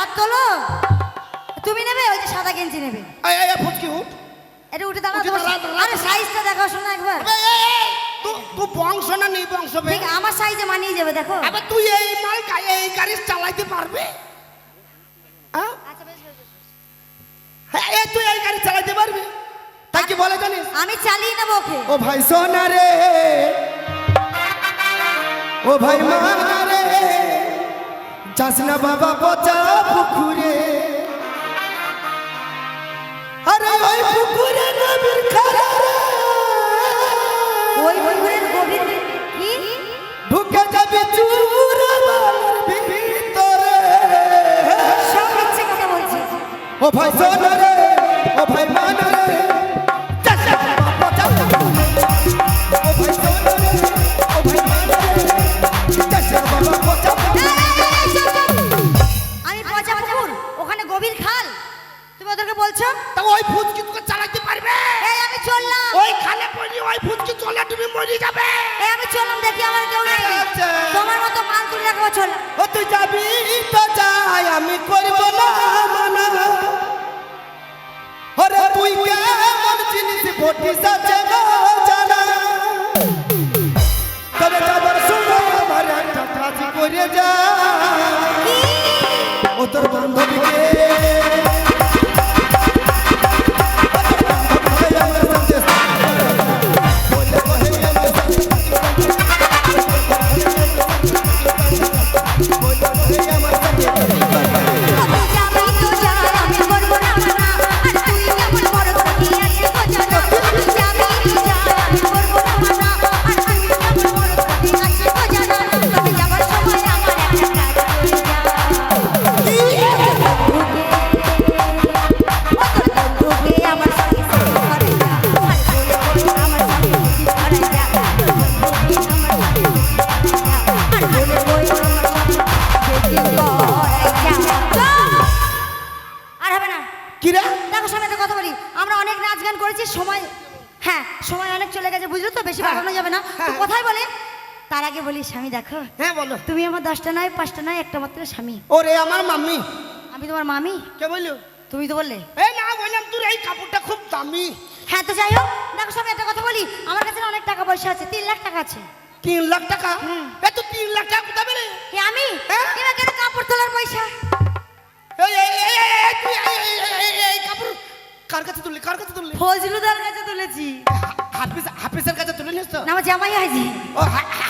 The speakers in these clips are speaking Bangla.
হাত তোলো। তুমি নেবে ওই যে সাদা গেঞ্জি নেবে। এই এই ফুচকি উঠ এটা উঠে দাঁড়া উঠে তোমার দাঁড়া, দাঁড়া। আরে সাইজটা দেখো শোনা একবার। এই, এই, এই, তু তু বংশ না নেই বংশ বে? ঠিক আমার সাইজে মানিয়ে যাবে দেখো। আবে তুই এই মাল গা- এই গাড়ি চালাইতে পারবি? হ্যাঁ? আচ্ছা, বেশ, বেশ, বেশ। হ্যাঁ, এই তুই এই গাড়ি চালাইতে পারবি? তাই কি বলে জানিস? আমি চালিয়ে নেব ওকে। ও ভাই সোনা রে। ও ভাই মানা যাস না বাবা পচা পুকুরে। আরে ওই পুকুরে নাচ গান করেছি সময় হ্যাঁ সময় অনেক চলে গেছে বুঝলো তো? বেশি হ্যাঁ, বাড়ানো যাবে না। তো হ্যাঁ। কোথায় বলে তার আগে বলি স্বামী দেখো হ্যাঁ বলো। তুমি আমার দশটা নয় পাঁচটা নয় একটা মাত্র স্বামী। ওরে আমার মাম্মি আমি তোমার মামি? কে বলল? তুমি তো বললে। এই না বললাম তোর এই কাপড়টা খুব দামি। হ্যাঁ তো যাই হোক দেখো স্বামী একটা কথা বলি আমার কাছে অনেক টাকা পয়সা আছে তিন লাখ টাকা আছে। তিন লাখ টাকা? হুম। কার কাছে তুললি? কার কাছে তুললি? ফজলুদার কাছে তুলেছি। হাফিজ হাফিজের কাছে তুলে নিস তো? না আমার জামাই হয়েছি ও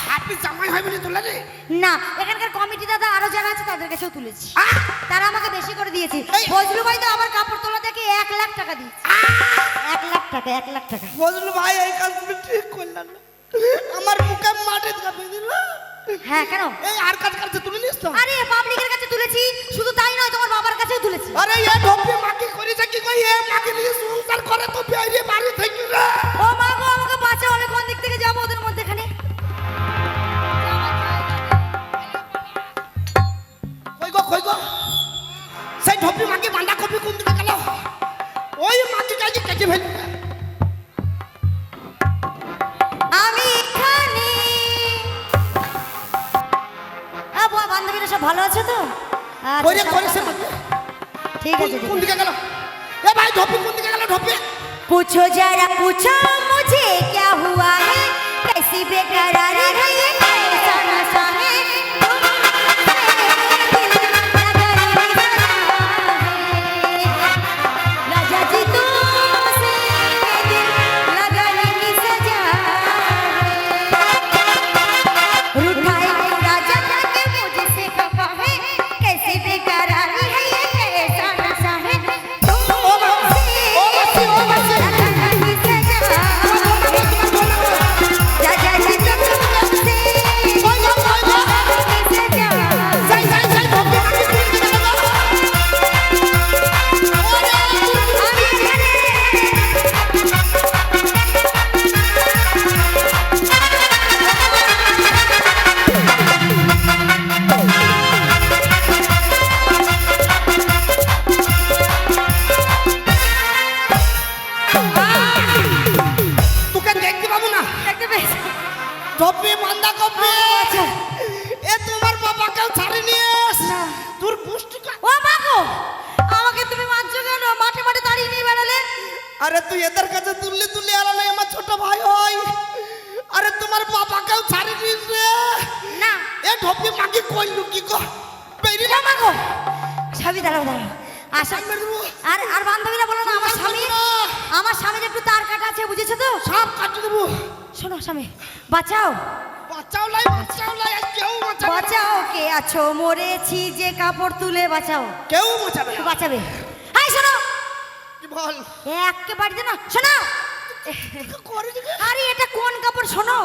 হাফিজ জামাই হয় বলে তুলে রে না এখানকার কমিটি দাদা আরও যারা আছে তাদের কাছেও তুলেছি। তারা আমাকে বেশি করে দিয়েছে। ফজলু ভাই তো আমার কাপড় তোলা দেখে এক লাখ টাকা দিয়েছে। এক লাখ টাকা এক লাখ টাকা। ফজলু ভাই এই কাজ তুমি ঠিক করলেন না। আমার মুখে মাটি চাপে দিল। হ্যাঁ কেন? এই আর কাজ কাছে তুলে নিস তো? আরে পাবলিকের কাছে তুলেছি। শুধু তাই নয় তোমার বাবার কাছেও তুলেছি। আরে এ ঢোপি করেছে এ মাকে নিয়ে সংসার করে তো বেরিয়ে বাড়ি থেকে রে। ও মা গো আমাকে বাঁচাও আমি দিক থেকে যাব ওদের মধ্যেখানে কই গো কই গো? সেই ঢোপি মাকে বাঁধা কপি কোন দিকে গেল? ওই মাকে কাজে কেটে ফেলি আমি এখানে। বান্ধবীরা সব ভালো আছে তো? আচ্ছা, ঠিক আছে কোন দিকে গেল? এ ভাই ঢোপি কোন দিকে গেল ঢোপি पूछो जरा पूछो मुझे क्या हुआ है कैसी बेकरारी है ये বাবাকেও ছাড়ি নিস রে। না। এ ঢপি মাগি কইলু কি গো? বেরি ও মাগো। স্বামী দাঁড়াও দাঁড়াও। আশা আর আর বান্ধবীরা বলো না আমার স্বামী। আমার স্বামীর একটু তার কাটা আছে বুঝেছ তো? সব কাটি দেবো। শোনো স্বামী বাঁচাও। বাঁচাও লাই বাঁচাও লাই কেউ বাঁচাও কে আছো? মরেছি যে কাপড় তুলে বাঁচাও। কেউ বাঁচাবে বাঁচাবে। হাই শোনো। কি বল? একেবারে না শোনো। আরে এটা কোন কাপড়? শোনো।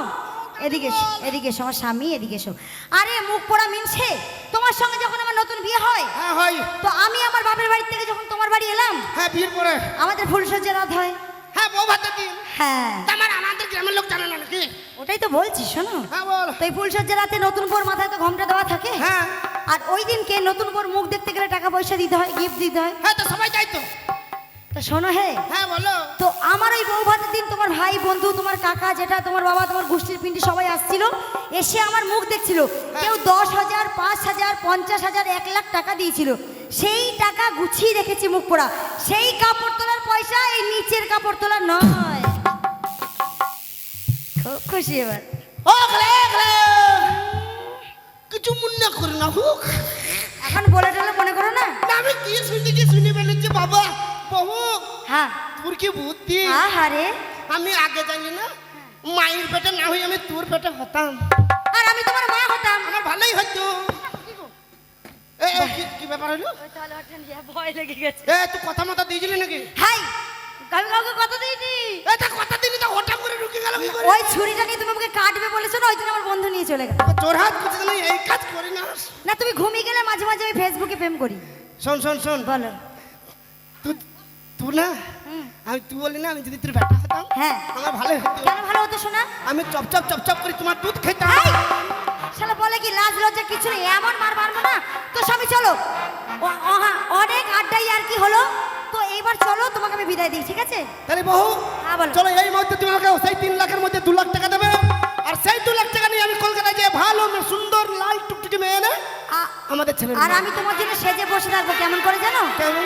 এদিকে এসো, এদিকে এসো আমার স্বামী এদিকে এসো। আরে মুখ পোড়া মিনছে? তোমার সঙ্গে যখন আমার নতুন বিয়ে হয় হ্যাঁ হয়। তো আমি আমার বাপের বাড়ি থেকে যখন তোমার বাড়ি এলাম হ্যাঁ বিয়ের পরে আমাদের ফুলসজ্জা রাত হয়। হ্যাঁ বউ ভাতের দিন। হ্যাঁ। আমার আমাদের গ্রামের লোক জানে না নাকি? ওটাই তো বলছি শোনো। হ্যাঁ বল। তো এই ফুলসজ্জা রাতে নতুন বোর মাথায় তো ঘমটা দেওয়া থাকে। হ্যাঁ। আর ওই দিনকে নতুন বোর মুখ দেখতে গেলে টাকা পয়সা দিতে হয় গিফট দিতে হয়। হ্যাঁ তো সবাই যাই তো তো শোনো হে। হ্যাঁ বলো। তো আমার ওই বউ ভাতের দিন তোমার ভাই বন্ধু তোমার কাকা যেটা তোমার বাবা তোমার গোষ্ঠীর পিন্ডি সবাই আসছিল। এসে আমার মুখ দেখছিল। কেউ দশ হাজার পাঁচ হাজার পঞ্চাশ হাজার এক লাখ টাকা দিয়েছিল। সেই টাকা গুছিয়ে রেখেছি মুখ পোড়া। সেই কাপড় তোলার পয়সা এই নিচের কাপড় তোলার নয়। খুব খুশি এবার। কিছু মনে করি না হুক। এখন বলে টলে মনে করো না আমি কি শুনি কি শুনি বলেছি বাবা? বহু হ্যাঁ তোর কি বুদ্ধি আহারে আমি আগে জানি না মায়ের পেটে না হই আমি তোর পেটে হতাম আর আমি তোমার মা হতাম আমার ভালোই হতো এ এ, কি- কি ব্যাপার হলো ভয় লেগে গেছে এ তুই কথা মতো দিয়েছিলি নাকি হাই আমি কাউকে কত দিইনি এ তা কথা দিলি তো হঠাৎ করে ঢুকে গেল কি করে ওই ছুরিটা নিয়ে তুমি আমাকে কাটবে বলেছ না ওই জন্য আমার বন্ধু নিয়ে চলে গেল তোর হাত করছিস না এই কাজ করি না না তুমি ঘুমিয়ে গেলে মাঝে মাঝে আমি ফেসবুকে প্রেম করি শোন শোন শোন বলো তুই তুই না আমি তুই বললি না আমি যদি তোর ব্যাটা হতাম হ্যাঁ। আমার ভালোই হতো। কেন ভালো হতো শোনা আমি চপচপ চপচপ করে তোমার দুধ খেতাম। শালা বলে কি লাজ লজ্জা কিছু নেই? এমন মার মারবো না। তো স্বামী চলো। অনেক আড্ডাই আর কি হলো। তো এইবার চলো তোমাকে আমি বিদায় দিই ঠিক আছে? তাহলে বহু হ্যাঁ, বলো। চলো এই মুহূর্তে তুমি আমাকে সেই তিন লাখের মধ্যে দু লাখ টাকা দেবে। আর সেই দু লাখ টাকা নিয়ে আমি কলকাতায় যে ভালো সুন্দর লাল টুকটুকি মেয়ে এনে আমাদের ছেলে আর আমি তোমার জন্য সেজে বসে থাকব কেমন করে জানো? কেমন?